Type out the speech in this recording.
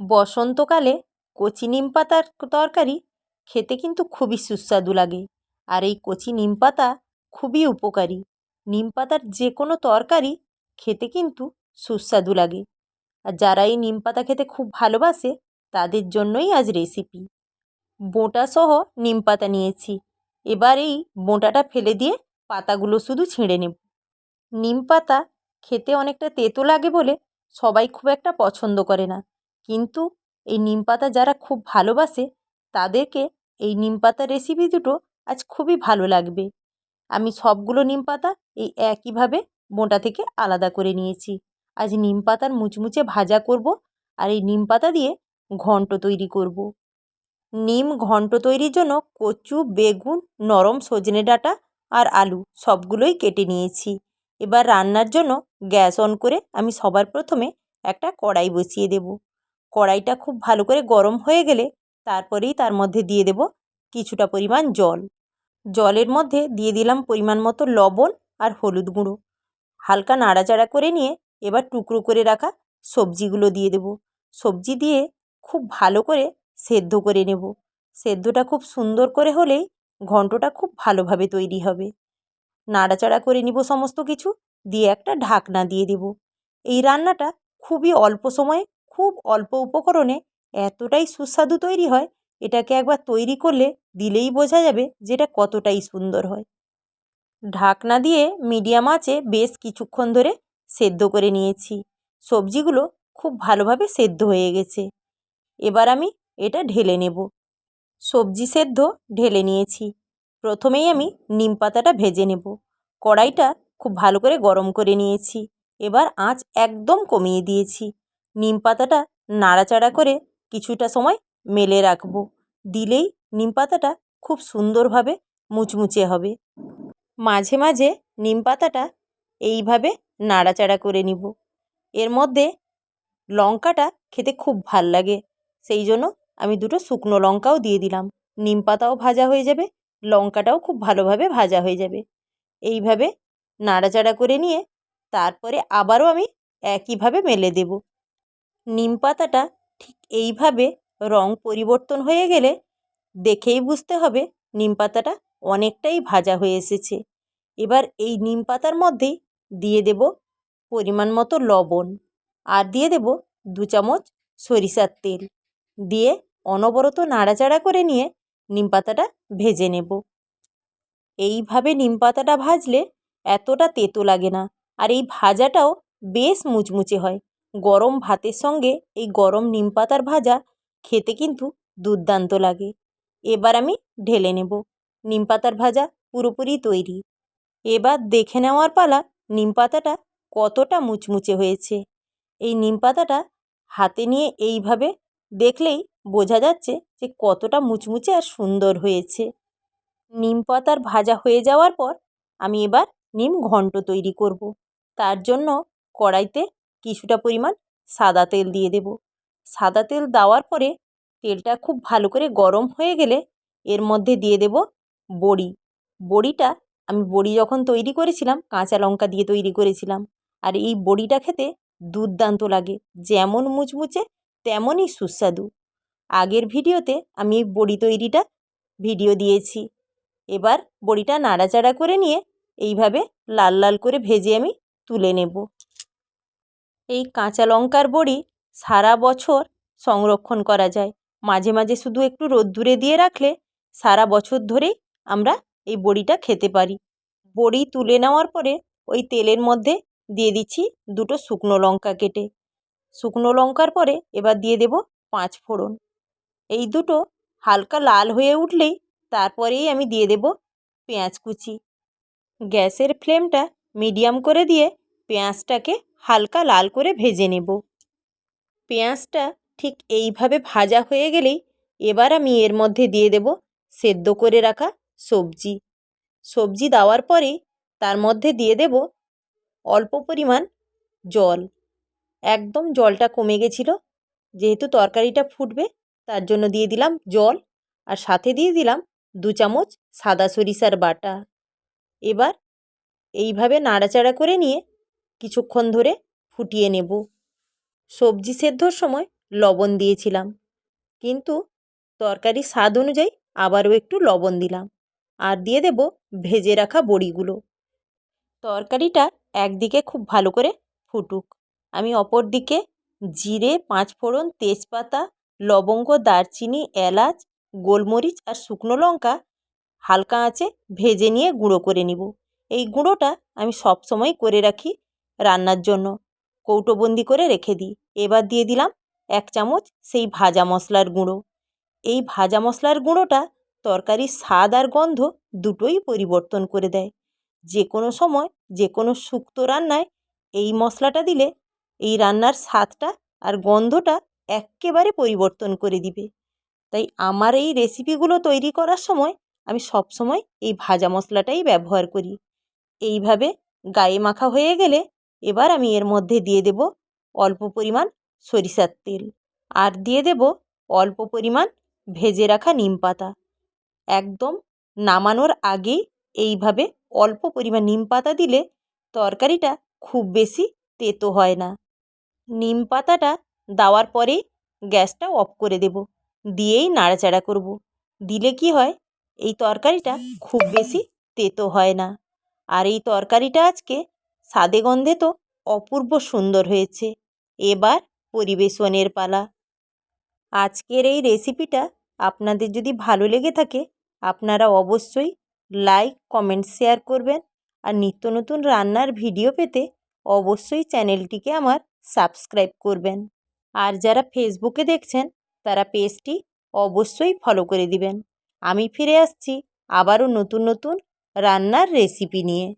বসন্তকালে কচি নিম পাতার তরকারি খেতে কিন্তু খুবই সুস্বাদু লাগে। আর এই কচি নিম পাতা খুবই উপকারী। নিম পাতার যে কোনো তরকারি খেতে কিন্তু সুস্বাদু লাগে। আর যারা এই নিম পাতা খেতে খুব ভালোবাসে, তাদের জন্যই আজ রেসিপি বোঁটাসহ নিম পাতা নিয়েছি। এবার এই বোঁটাটা ফেলে দিয়ে পাতাগুলো শুধু ছিঁড়ে নেব। নিম পাতা খেতে অনেকটা তেতো লাগে বলে সবাই খুব একটা পছন্দ করে না। কিন্তু এই নিম পাতা যারা খুব ভালোবাসে, তাদেরকে এই নিম পাতার রেসিপি দুটো আজ খুবই ভালো লাগবে। আমি সবগুলো নিম পাতা এই একইভাবে বোঁটা থেকে আলাদা করে নিয়েছি। আজ নিম পাতার মুচমুচে ভাজা করব আর এই নিম পাতা দিয়ে ঘন্ট তৈরি করব। নিম ঘন্ট তৈরির জন্য কচু, বেগুন, নরম সজনে ডাঁটা আর আলু সবগুলোই কেটে নিয়েছি। এবার রান্নার জন্য গ্যাস অন করে আমি সবার প্রথমে একটা কড়াই বসিয়ে দেব। কড়াইটা খুব ভালো করে গরম হয়ে গেলে তারপরেই তার মধ্যে দিয়ে দেব কিছুটা পরিমাণ জল। জলের মধ্যে দিয়ে দিলাম পরিমাণ মতো লবণ আর হলুদ গুঁড়ো। হালকা নাড়াচাড়া করে নিয়ে এবার টুকরো করে রাখা সবজিগুলো দিয়ে দেব। সবজি দিয়ে খুব ভালো করে সেদ্ধ করে নেব। সেদ্ধটা খুব সুন্দর করে হলেই ঘন্টটা খুব ভালোভাবে তৈরি হবে। নাড়াচাড়া করে নিব সমস্ত কিছু, দিয়ে একটা ঢাকনা দিয়ে দেব। এই রান্নাটা খুবই অল্প সময়ে খুব অল্প উপকরণে এতটাই সুস্বাদু তৈরি হয়, এটাকে একবার তৈরি করলে দিলেই বোঝা যাবে যে এটা কতটাই সুন্দর হয়। ঢাকনা দিয়ে মিডিয়াম আঁচে বেশ কিছুক্ষণ ধরে সেদ্ধ করে নিয়েছি। সবজিগুলো খুব ভালোভাবে সেদ্ধ হয়ে গেছে। এবার আমি এটা ঢেলে নেব। সবজি সেদ্ধ ঢেলে নিয়েছি। প্রথমেই আমি নিম পাতাটা ভেজে নেব। কড়াইটা খুব ভালো করে গরম করে নিয়েছি। এবার আঁচ একদম কমিয়ে দিয়েছি। নিম পাতাটা নাড়াচাড়া করে কিছুটা সময় মেলে রাখব। দিলেই নিম পাতাটা খুব সুন্দরভাবে মুচমুচে হবে। মাঝে মাঝে নিম পাতাটা এইভাবে নাড়াচাড়া করে নিব। এর মধ্যে লঙ্কাটা খেতে খুব ভালো লাগে। সেই জন্য আমি দুটো শুকনো লঙ্কাও দিয়ে দিলাম। নিম পাতাও ভাজা হয়ে যাবে, লঙ্কাটাও খুব ভালোভাবে ভাজা হয়ে যাবে। এইভাবে নাড়াচাড়া করে নিয়ে তারপরে আবারও আমি একইভাবে মেলে দেব। নিম পাতাটা ঠিক এইভাবে রং পরিবর্তন হয়ে গেলে দেখেই বুঝতে হবে নিম পাতাটা অনেকটাই ভাজা হয়ে এসেছে। এবার এই নিম পাতার মধ্যেই দিয়ে দেব পরিমাণ মতো লবণ আর দিয়ে দেব দু চামচ সরিষার তেল। দিয়ে অনবরত নাড়াচাড়া করে নিয়ে নিম পাতাটা ভেজে নেব। এইভাবে নিম পাতাটা ভাজলে এতটা তেতো লাগে না আর এই ভাজাটাও বেশ মুচমুচে হয়। গরম ভাতের সঙ্গে এই গরম নিম পাতার ভাজা খেতে কিন্তু দুর্দান্ত লাগে। এবার আমি ঢেলে নেব। নিম পাতার ভাজা পুরোপুরি তৈরি। এবার দেখে নেওয়ার পালা নিম পাতাটা কতটা মুচমুচে হয়েছে। এই নিম পাতাটা হাতে নিয়ে এইভাবে দেখলেই বোঝা যাচ্ছে যে কতটা মুচমুচে আর সুন্দর হয়েছে। নিম পাতার ভাজা হয়ে যাওয়ার পর আমি এবার নিম ঘন্ট তৈরি করব। তার জন্য কড়াইতে কিছুটা পরিমাণ সাদা তেল দিয়ে দেব। সাদা তেল দেওয়ার পরে তেলটা খুব ভালো করে গরম হয়ে গেলে এর মধ্যে দিয়ে দেব বড়ি। বড়িটা আমি বড়ি যখন তৈরি করেছিলাম, কাঁচা লঙ্কা দিয়ে তৈরি করেছিলাম। আর এই বড়িটা খেতে দুর্দান্ত লাগে, যেমন মুচমুচে তেমনই সুস্বাদু। আগের ভিডিওতে আমি এই বড়ি তৈরিটা ভিডিও দিয়েছি। এবার বড়িটা নাড়াচাড়া করে নিয়ে এইভাবে লাল লাল করে ভেজে আমি তুলে নেব। এই কাঁচা লঙ্কার বড়ি সারা বছর সংরক্ষণ করা যায়। মাঝে মাঝে শুধু একটু রোদ্দুরে দিয়ে রাখলে সারা বছর ধরেই আমরা এই বড়িটা খেতে পারি। বড়ি তুলে নেওয়ার পরে ওই তেলের মধ্যে দিয়ে দিচ্ছি দুটো শুকনো লঙ্কা কেটে। শুকনো লঙ্কার পরে এবার দিয়ে দেব পাঁচ ফোড়ন। এই দুটো হালকা লাল হয়ে উঠলেই তারপরেই আমি দিয়ে দেব পেঁয়াজ কুচি। গ্যাসের ফ্লেমটা মিডিয়াম করে দিয়ে পেঁয়াজটাকে হালকা লাল করে ভেজে নেব। পেঁয়াজটা ঠিক এইভাবে ভাজা হয়ে গেলেই এবার আমি এর মধ্যে দিয়ে দেব সেদ্ধ করে রাখা সবজি। সবজি দেওয়ার পরেই তার মধ্যে দিয়ে দেব অল্প পরিমাণ জল। একদম জলটা কমে গেছিল, যেহেতু তরকারিটা ফুটবে তার জন্য দিয়ে দিলাম জল আর সাথে দিয়ে দিলাম দু চামচ সাদা সরিষার বাটা। এবার এইভাবে নাড়াচাড়া করে নিয়ে কিছুক্ষণ ধরে ফুটিয়ে নেব। সবজি সেদ্ধর সময় লবণ দিয়েছিলাম। কিন্তু তরকারির স্বাদ অনুযায়ী আবারও একটু লবণ দিলাম আর দিয়ে দেবো ভেজে রাখা বড়িগুলো। তরকারিটা একদিকে খুব ভালো করে ফুটুক। আমি অপর দিকে জিরে, পাঁচফোড়ন, তেজপাতা, লবঙ্গ, দারচিনি, এলাচ, গোলমরিচ আর শুকনো লঙ্কা হালকা আঁচে ভেজে নিয়ে গুঁড়ো করে নিব। এই গুঁড়োটা আমি সবসময় করে রাখি রান্নার জন্য। কৌটোবন্দি করে রেখে দিই। এবার দিয়ে দিলাম এক চামচ সেই ভাজা মশলার গুঁড়ো। এই ভাজা মশলার গুঁড়োটা তরকারির স্বাদ আর গন্ধ দুটোই পরিবর্তন করে দেয়। যে কোনো সময় যে কোনো শুক্তো রান্নায় এই মশলাটা দিলে এই রান্নার স্বাদটা আর গন্ধটা এক্কেবারে পরিবর্তন করে দিবে। তাই আমার এই রেসিপিগুলো তৈরি করার সময় আমি সবসময় এই ভাজা মশলাটাই ব্যবহার করি। এইভাবে গায়ে মাখা হয়ে গেলে এবার আমি এর মধ্যে দিয়ে দেব অল্প পরিমাণ সরিষার তেল। আর দিয়ে দেব অল্প পরিমাণ ভেজে রাখা নিম পাতা। একদম নামানোর আগেই এইভাবে অল্প পরিমাণ নিম পাতা দিলে তরকারিটা খুব বেশি তেতো হয় না। নিম পাতাটা দেওয়ার পরেই গ্যাসটা অফ করে দেব। দিয়েই নাড়াচাড়া করব। দিলে কি হয়, এই তরকারিটা খুব বেশি তেতো হয় না। আর এই তরকারিটা আজকে স্বাদে গন্ধে তো অপূর্ব সুন্দর হয়েছে। এবার পরিবেশনের পালা। আজকের এই রেসিপিটা আপনাদের যদি ভালো লেগে থাকে, আপনারা অবশ্যই লাইক কমেন্ট শেয়ার করবেন। আর নিত্য নতুন রান্নার ভিডিও পেতে অবশ্যই চ্যানেলটিকে আমার সাবস্ক্রাইব করবেন। আর যারা ফেসবুকে দেখছেন, তারা পেজটি অবশ্যই ফলো করে দিবেন। আমি ফিরে আসছি আবারও নতুন নতুন রান্নার রেসিপি নিয়ে।